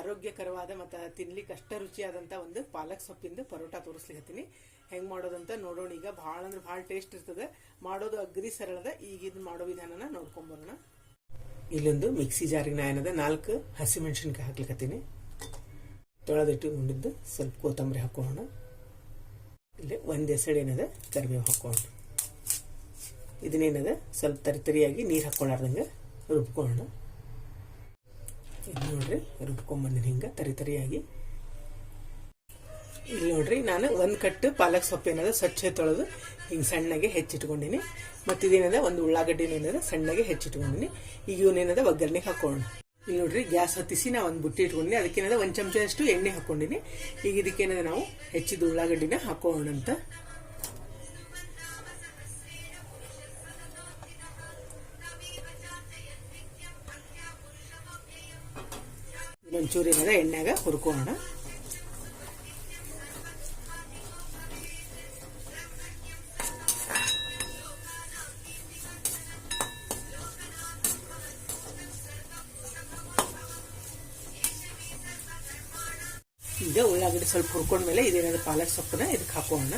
ಆರೋಗ್ಯಕರವಾದ ಮತ್ತು ತಿನ್ಲಿಕ್ಕೆ ಅಷ್ಟ ರುಚಿಯಾದಂಥ ಒಂದು ಪಾಲಕ್ ಸೊಪ್ಪಿಂದ ಪರೋಟ ತೋರಿಸ್ಲಿಕ್ಕೆ ಹೆಂಗೆ ಮಾಡೋದಂತ ನೋಡೋಣ. ಈಗ ಭಾಳ ಅಂದ್ರೆ ಭಾಳ ಟೇಸ್ಟ್ ಇರ್ತದೆ. ಮಾಡೋದು ಅಗ್ರಿ ಸರಳದ. ಈಗ ಇದು ಮಾಡೋ ವಿಧಾನನ ನೋಡ್ಕೊಂಬರೋಣ ಇಲ್ಲೊಂದು ಮಿಕ್ಸಿ ಜಾರಿಗೆ ನಾ ಏನದ? ನಾಲ್ಕು ಹಸಿಮೆಣಸಿನ್ಕಾಯಿ ಹಾಕ್ಲಿಕತ್ತೀನಿ. ತೊಳೆದಿಟ್ಟು ಉಂಡಿದ್ದು ಸ್ವಲ್ಪ ಕೊತ್ತಂಬರಿ ಹಾಕೋಣ. ಇಲ್ಲಿ ಒಂದು ಎಸಳು ಏನದ? ಕರಿಬೇವು ಹಾಕೋಣ. ಇದನ್ನೇನದ ಸ್ವಲ್ಪ ತರಿ ತರಿಯಾಗಿ ನೀರು ಹಾಕ್ಕೊಳ್ಳಾರ್ದಂಗೆ ರುಬ್ಕೊಳ್ಳೋಣ ಇದು ನೋಡ್ರಿ ರುಬ್ಕೊಂಬಂದಿನಿ ಹಿಂಗೆ, ತರಿ ತರಿಯಾಗಿ. ಇಲ್ಲಿ ನೋಡ್ರಿ, ನಾನು ಒಂದು ಕಟ್ಟು ಪಾಲಕ್ ಸೊಪ್ಪು ಏನದ ಸ್ವಚ್ಛ ತೊಳೆದು ಹಿಂಗೆ ಸಣ್ಣಗೆ ಹೆಚ್ಚಿಟ್ಕೊಂಡಿನಿ. ಮತ್ತು ಇದೇನದ ಒಂದು ಉಳ್ಳಾಗಡ್ಡಿನ ಏನದ ಸಣ್ಣಗೆ ಹೆಚ್ಚಿಟ್ಕೊಂಡಿನಿ. ಈಗ ಇವನೇನದ ಒಗ್ಗರಣೆ ಹಾಕೋಣ. ಇಲ್ಲಿ ನೋಡ್ರಿ, ಗ್ಯಾಸ್ ಹತ್ತಿಸಿ ನಾ ಒಂದು ಬುಟ್ಟಿ ಇಟ್ಕೊಂಡಿನಿ. ಅದಕ್ಕೇನದ ಒಂದು ಚಮಚದಷ್ಟು ಎಣ್ಣೆ ಹಾಕೊಂಡಿನಿ. ಈಗ ಇದಕ್ಕೇನದ ನಾವು ಹೆಚ್ಚಿದ ಉಳ್ಳಾಗಡ್ಡಿನ ಹಾಕೋಣ ಅಂತ ಒಂಚೂರು ಏನದ ಎಣ್ಣೆಗ ಹುರ್ಕೋಣ ಈಗ ಉಳ್ಳಾಗಡ್ಡಿ ಸ್ವಲ್ಪ ಹುರ್ಕೊಂಡ್ಮೇಲೆ ಇದೇನಾದ್ರು ಪಾಲಕ್ ಸೊಪ್ಪನ್ನ ಇದಕ್ಕೆ ಹಾಕೋಣ.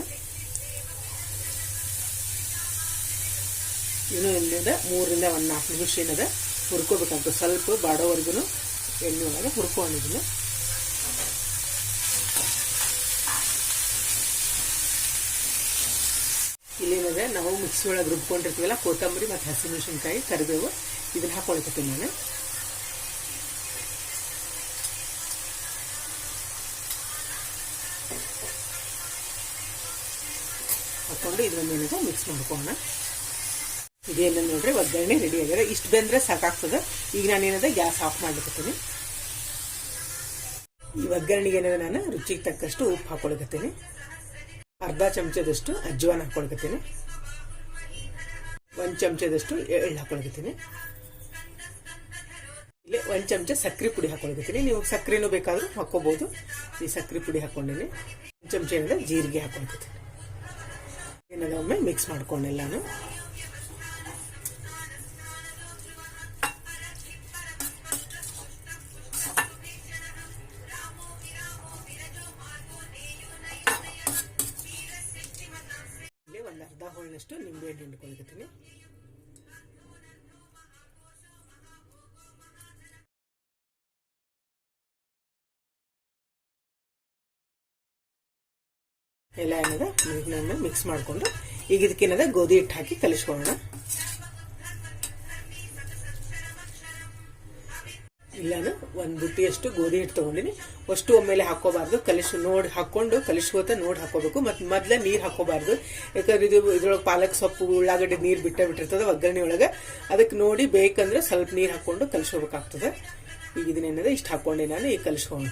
ಇನ್ನು ಇಲ್ಲಿಂದ ಮೂರರಿಂದ ಒಂದು ನಾಲ್ಕು ನಿಮಿಷ ಏನದ ಹುರ್ಕೋಬೇಕಂತ ಸ್ವಲ್ಪ ಬಾಡೋವರೆಗೂ ಎಣ್ಣೆ ಒಳಗೆ ಹುರ್ಕೊಂಡಿದ್ದೀನಿ. ಇಲ್ಲೇನಂದ್ರೆ ನಾವು ಮಿಕ್ಸಿ ಒಳಗೆ ರುಬ್ಕೊಂಡಿರ್ತೀವಲ್ಲ, ಕೊತ್ತಂಬರಿ ಮತ್ತು ಹಸಿಮೆಣಸಿನ್ಕಾಯಿ, ಕರಿಬೇವು, ಇದನ್ನ ಹಾಕೊಳ್ತೀನಿ ನಾನು. ಹಾಕೊಂಡು ಇದ್ರ ಮಿಕ್ಸ್ ಮಾಡ್ಕೋಣ ಇದೇನ ನೋಡ್ರಿ ಒಗ್ಗರಣೆ ರೆಡಿ ಆಗ್ಯಾರ ಇಷ್ಟು ಬೆಂದ್ರೆ ಸಾಕಾಗ್ತದೆ. ಈಗ ನಾನೇನದ ಗ್ಯಾಸ್ ಆಫ್ ಮಾಡ್ಲಿಕತ್ತೀನಿ ಈ ಒಗ್ಗರಣೆಗೆ ಏನದ ನಾನು ರುಚಿಗೆ ತಕ್ಕಷ್ಟು ಉಪ್ಪು ಹಾಕೊಳಕತ್ತೀನಿ. ಅರ್ಧ ಚಮಚದಷ್ಟು ಅಜ್ವಾನ ಹಾಕೊಳಕತ್ತೀನಿ. ಒಂದು ಚಮಚದಷ್ಟು ಎಳ್ಳು ಹಾಕೊಳಕತ್ತೀನಿ. ಇಲ್ಲಿ ಒಂದು ಚಮಚ ಸಕ್ಕರೆ ಪುಡಿ ಹಾಕೊಳಕತ್ತೀನಿ. ನೀವು ಸಕ್ಕರೆನೂ ಬೇಕಾದರೂ ಹಾಕೋಬಹುದು ಈ ಸಕ್ಕರೆ ಪುಡಿ ಹಾಕೊಂಡಿನಿ. ಒಂದು ಚಮಚ ಏನದ ಜೀರಿಗೆ ಹಾಕೊಳಕತ್ತೀನಿ. ಏನದ ಒಮ್ಮೆ ಮಿಕ್ಸ್ ಮಾಡ್ಕೊಂಡೆಲ್ಲಾನು ಒಂದು ಅರ್ಧ ಹೋಳಿನಷ್ಟು ನಿಂಬೆ ಹಣ್ಣು ಹಿಂಡ್ಕೊಳ್ತೀನಿ ಎಲ್ಲ ಏನದ ಇದನ್ನ ಮಿಕ್ಸ್ ಮಾಡಿಕೊಂಡು ಈಗ ಇದಕ್ಕೇನದ ಗೋಧಿ ಹಿಟ್ಟು ಹಾಕಿ ಕಲಿಸ್ಕೊಳ್ಳೋಣ ಇಲ್ಲಾನು ಒಂದು ಬುಟ್ಟಿಯಷ್ಟು ಗೋಧಿ ಹಿಟ್ಟು ತಗೊಂಡಿನಿ. ಅಷ್ಟು ಒಮ್ಮೆಲೆ ಹಾಕೋಬಾರ್ದು ಕಲಿಸು ನೋಡಿ ಹಾಕೊಂಡು ಕಲಿಸ್ಕೋತ ನೋಡಿ ಹಾಕೋಬೇಕು ಮತ್ತು ಮೊದ್ಲ ನೀರು ಹಾಕೋಬಾರ್ದು ಯಾಕಂದ್ರೆ ಇದು ಇದ್ರೊಳಗೆ ಪಾಲಕ್ ಸೊಪ್ಪು, ಉಳ್ಳಾಗಡ್ಡೆ ನೀರು ಬಿಟ್ಟ ಬಿಟ್ಟಿರ್ತದೆ ಒಗ್ಗರಣೆ ಒಳಗೆ. ಅದಕ್ಕೆ ನೋಡಿ ಬೇಕಂದ್ರೆ ಸ್ವಲ್ಪ ನೀರು ಹಾಕೊಂಡು ಕಲಿಸ್ಕೋಬೇಕಾಗ್ತದೆ ಈಗ ಇದನ್ನೇನದ ಇಷ್ಟು ಹಾಕೊಂಡೆ ನಾನು ಈಗ ಕಲಿಸ್ಕೊಂಡು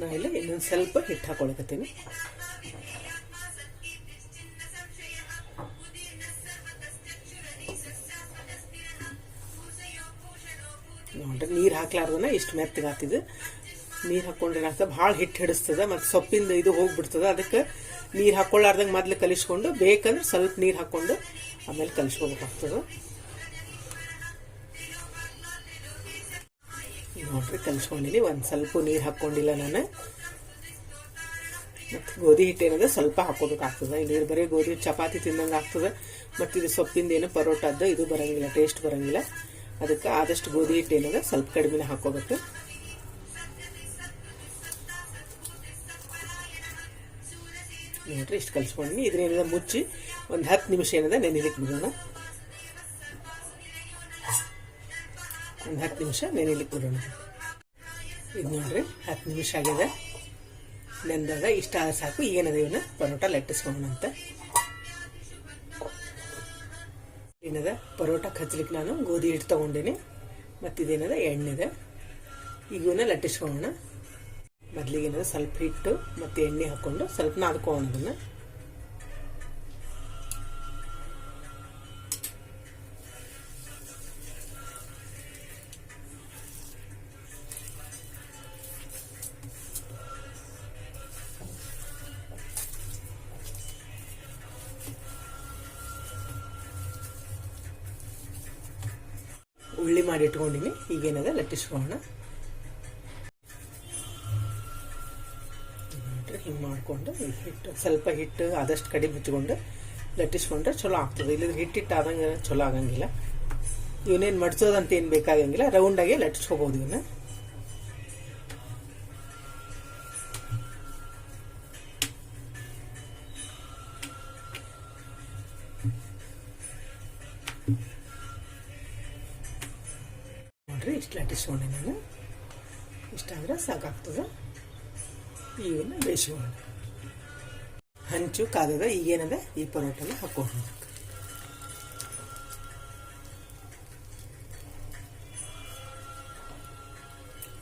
ನಾ ಇಲ್ಲ ಇನ್ನೊಂದು ಸ್ವಲ್ಪ ಹಿಟ್ಟು ಹಾಕೊಳಕತ್ತೀನಿ. ನೋಡ್ರಿ ನೀರು ಹಾಕ್ಲಾರ್ದನ ಇಷ್ಟು ಮೆತ್ತಗೆ ನೀರು ಹಾಕೊಂಡ್ರೆ ಏನಾಗ್ತದೆ ಭಾಳ ಹಿಟ್ಟು ಹಿಡಿಸ್ತದೆ ಮತ್ತು ಸೊಪ್ಪಿಂದ ಇದು ಹೋಗ್ಬಿಡ್ತದೆ. ಅದಕ್ಕೆ ನೀರು ಹಾಕ್ಕೊಳ್ಳಾರ್ದಂಗೆ ಮೊದಲು ಕಲಿಸ್ಕೊಂಡು ಬೇಕಂದ್ರೆ ಸ್ವಲ್ಪ ನೀರು ಹಾಕ್ಕೊಂಡು ಆಮೇಲೆ ಕಲಿಸ್ಕೋಬೇಕಾಗ್ತದೆ ನೋಡ್ರಿ, ಕಲಿಸ್ಕೊಂಡಿನಿ. ಒಂದು ಸ್ವಲ್ಪ ನೀರು ಹಾಕ್ಕೊಂಡಿಲ್ಲ ನಾನು. ಮತ್ತು ಗೋಧಿ ಹಿಟ್ಟು ಸ್ವಲ್ಪ ಹಾಕೋಬೇಕಾಗ್ತದೆ ಇಲ್ಲಿ ಬರೀ ಗೋಧಿ ಚಪಾತಿ ತಿಂದಂಗೆ ಆಗ್ತದೆ. ಮತ್ತು ಇದು ಸೊಪ್ಪಿಂದ ಏನು ಪರೋಟದ್ದು ಇದು ಬರೋಂಗಿಲ್ಲ, ಟೇಸ್ಟ್ ಬರಂಗಿಲ್ಲ. ಅದಕ್ಕೆ ಆದಷ್ಟು ಗೋಧಿ ಹಿಟ್ಟು ಏನಿದೆ ಸ್ವಲ್ಪ ಕಡಿಮೆ ಹಾಕೋಬೇಕು ನೋಡ್ರಿ ಇಷ್ಟು ಕಲಿಸ್ಕೊಂಡಿ ಇದ್ರೇನಿದೆ ಮುಚ್ಚಿ ಒಂದು ಹತ್ತು ನಿಮಿಷ ಏನಿದೆ ನೆನೆಲಿಕ್ಕೆ ಬಿಡೋಣ ಒಂದು ಹತ್ತು ನಿಮಿಷ ನೆನೆಲಿಕ್ಕೆ ಬಿಡೋಣ ಇದು ನೋಡ್ರಿ, ಹತ್ತು ನಿಮಿಷ ಆಗಿದೆ. ನೆಂದಾಗ ಇಷ್ಟ ಸಾಕು ಏನದ ಇವನ್ನ? ಪರೋಟ ಲಟ್ಟಿಸ್ಕೊಳ್ಳೋಣ ಅಂತ. ಏನದ? ಪರೋಟ ಹಚ್ಲಿಕ್ಕೆ ನಾನು ಗೋಧಿ ಹಿಟ್ಟು ತೊಗೊಂಡೇನೆ. ಮತ್ತಿದೇನದ? ಎಣ್ಣೆದ. ಈಗೂನ ಲಟ್ಟಿಸ್ಕೊಳ್ಳೋಣ. ಮೊದಲಿಗೆ ಏನದ? ಸ್ವಲ್ಪ ಹಿಟ್ಟು, ಮತ್ತು ಎಣ್ಣೆ ಹಾಕ್ಕೊಂಡು ಸ್ವಲ್ಪ ನಾದ್ಕೊಳ್ಳೋಣ ಅದನ್ನು. ಉಳ್ಳಿ ಮಾಡಿ ಇಟ್ಕೊಂಡಿನಿ. ಈಗೇನದ? ಲಟ್ಟಿಸ್ಕೊಳ್ಳೋಣ ಹಿಂಗೆ ಮಾಡಿಕೊಂಡು ಹಿಟ್ಟು, ಸ್ವಲ್ಪ ಹಿಟ್ಟು, ಆದಷ್ಟು ಕಡಿಮೆ ಹಚ್ಕೊಂಡು ಲಟ್ಟಿಸ್ಕೊಂಡ್ರೆ ಚಲೋ ಆಗ್ತದೆ. ಇಲ್ಲದ್ರೆ ಹಿಟ್ಟು ಆದಂಗೆ ಚಲೋ ಆಗಂಗಿಲ್ಲ. ಇವನೇನು ಮಡ್ಸೋದಂತ ಏನು ಬೇಕಾಗಂಗಿಲ್ಲ. ರೌಂಡಾಗಿ ಲಟ್ಟಿಸ್ಕೋಬೋದು ಇವನ್ನ ಲಟ್ಟಿಸ್ಕೊಂಡೆ ನಾನು. ಇಷ್ಟಾದ್ರೆ ಸಾಕಾಗ್ತದೆ. ಈಗನ್ನು ಬೇಯಿಸ್ಕೊಂಡೆ ಹಂಚು ಕಾದದ ಈಗೇನದ ಈ ಪರೋಟನ ಹಾಕೊಂಡು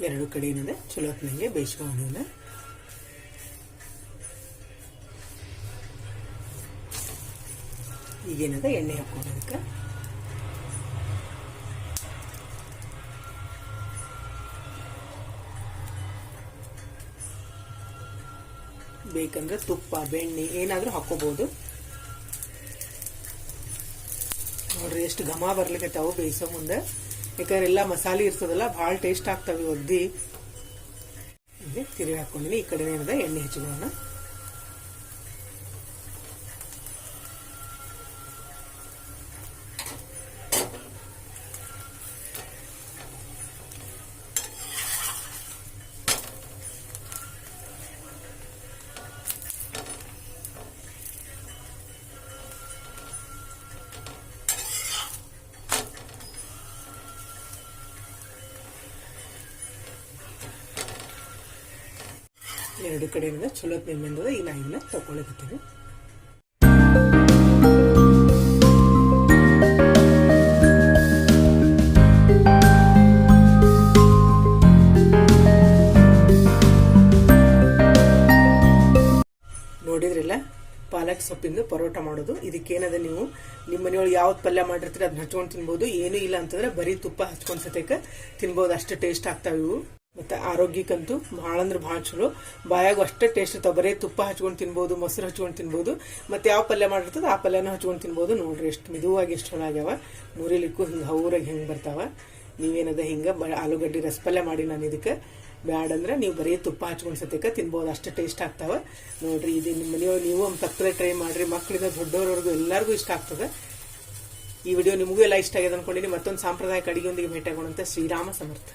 ಎರಡು ಕಡೆ ಏನದ? ಚಲೋ ಹೊತ್ನಂಗೆ ಬೇಯಿಸ್ಕೊಂಡು ಈಗೇನದ? ಎಣ್ಣೆ ಹಾಕೋದಕ್ಕೆ ಬೇಕಂದ್ರೆ ತುಪ್ಪ, ಬೆಣ್ಣೆ ಏನಾದರೂ ಹಾಕೋಬಹುದು ನೋಡ್ರಿ ಎಷ್ಟು ಘಮ ಬರ್ಲಿಕ್ಕತ್ತಾವು ಬೇಯಿಸೋ ಮುಂದೆ. ಯಾಕಂದ್ರೆ ಎಲ್ಲ ಮಸಾಲೆ ಇರ್ತದಲ್ಲ, ಭಾಳ ಟೇಸ್ಟ್ ಆಗ್ತವೆ ಒದ್ದಿ ತಿರುಗಿ ಹಾಕೊಂಡಿನಿ ಈ ಕಡೆ ಏನದ ಎಣ್ಣೆ ಹಚ್ಕೊಳ್ಳೋಣ ಎರಡು ಕಡೆಯಿಂದ ಚಲೋ ನೆಮ್ಮಂದದ ಈ ನಾ ಇವನ್ನ ತಗೊಳಕತ್ತೀನಿ ನೋಡಿದ್ರಲ್ಲ, ಪಾಲಕ್ ಸೊಪ್ಪಿಂದು ಪರೋಟ ಮಾಡೋದು. ಇದಕ್ಕೇನದ ನೀವು? ನಿಮ್ಮ ಮನೆಯೊಳಗೆ ಯಾವ್ದು ಪಲ್ಯ ಮಾಡಿರ್ತೀರಿ ಅದನ್ನ ಹಚ್ಕೊಂಡು ತಿನ್ಬೋದು. ಏನೂ ಇಲ್ಲ ಅಂತಂದ್ರೆ ಬರೀ ತುಪ್ಪ ಹಚ್ಕೊಂಡು ಸತೇಕ ತಿನ್ಬೋದು. ಅಷ್ಟು ಟೇಸ್ಟ್ ಆಗ್ತಾವೆ ಇವು. ಮತ್ತು ಆರೋಗ್ಯಕ್ಕಂತೂ ಭಾಳ ಅಂದ್ರೆ ಭಾಳ ಚಲೋ. ಬಾಯಾಗ ಅಷ್ಟೇ ಟೇಸ್ಟ್ ಇರ್ತಾವೆ. ಬರೀ ತುಪ್ಪ ಹಚ್ಕೊಂಡು ತಿನ್ಬೋದು, ಮೊಸರು ಹಚ್ಕೊಂಡು ತಿನ್ಬೋದು, ಮತ್ತು ಯಾವ ಪಲ್ಯ ಮಾಡಿರ್ತದೆ ಆ ಪಲ್ಯನ ಹಚ್ಕೊಂಡು ತಿನ್ಬೋದು. ನೋಡ್ರಿ ಎಷ್ಟು ಮಿದುವಾಗಿ ಎಷ್ಟು ಚಲೋ ಆಗ್ಯಾವ. ಮುರಿಲಿಕ್ಕೂ ಹಿಂಗೆ ಹೌರಾಗಿ ಹೆಂಗೆ ಬರ್ತಾವ. ನೀವೇನದ ಹಿಂಗೆ ಬ ಆಲೂಗಡ್ಡೆ ರಸಪಲ್ಯ ಮಾಡಿ ನಾನು ಇದಕ್ಕೆ. ಬ್ಯಾಡಂದ್ರೆ ನೀವು ಬರೀ ತುಪ್ಪ ಹಚ್ಕೊಂಡು ಸತ್ಯಕ್ಕೆ ತಿನ್ಬೋದು. ಅಷ್ಟು ಟೇಸ್ಟ್ ಆಗ್ತಾವ. ನೋಡ್ರಿ ಇದು ನಿಮ್ಮ ಮನೆಯವ್ರು ನೀವು ಒಂದು ತಪ್ಪಲೆ ಟ್ರೈ ಮಾಡಿರಿ. ಮಕ್ಕಳಿಂದ ದೊಡ್ಡವ್ರವರೆಗೂ ಎಲ್ಲರಿಗೂ ಇಷ್ಟ ಆಗ್ತದೆ. ಈ ವಿಡಿಯೋ ನಿಮಗೂ ಎಲ್ಲ ಇಷ್ಟ ಆಗಿದೆ ಅನ್ಕೊಂಡಿನಿ. ಮತ್ತೊಂದು ಸಾಂಪ್ರದಾಯಿಕ ಅಡಿಗೆಯೊಂದಿಗೆ ಭೇಟಿಯಾಗೋಣಂತ ಶ್ರೀರಾಮ ಸಮರ್ಥ.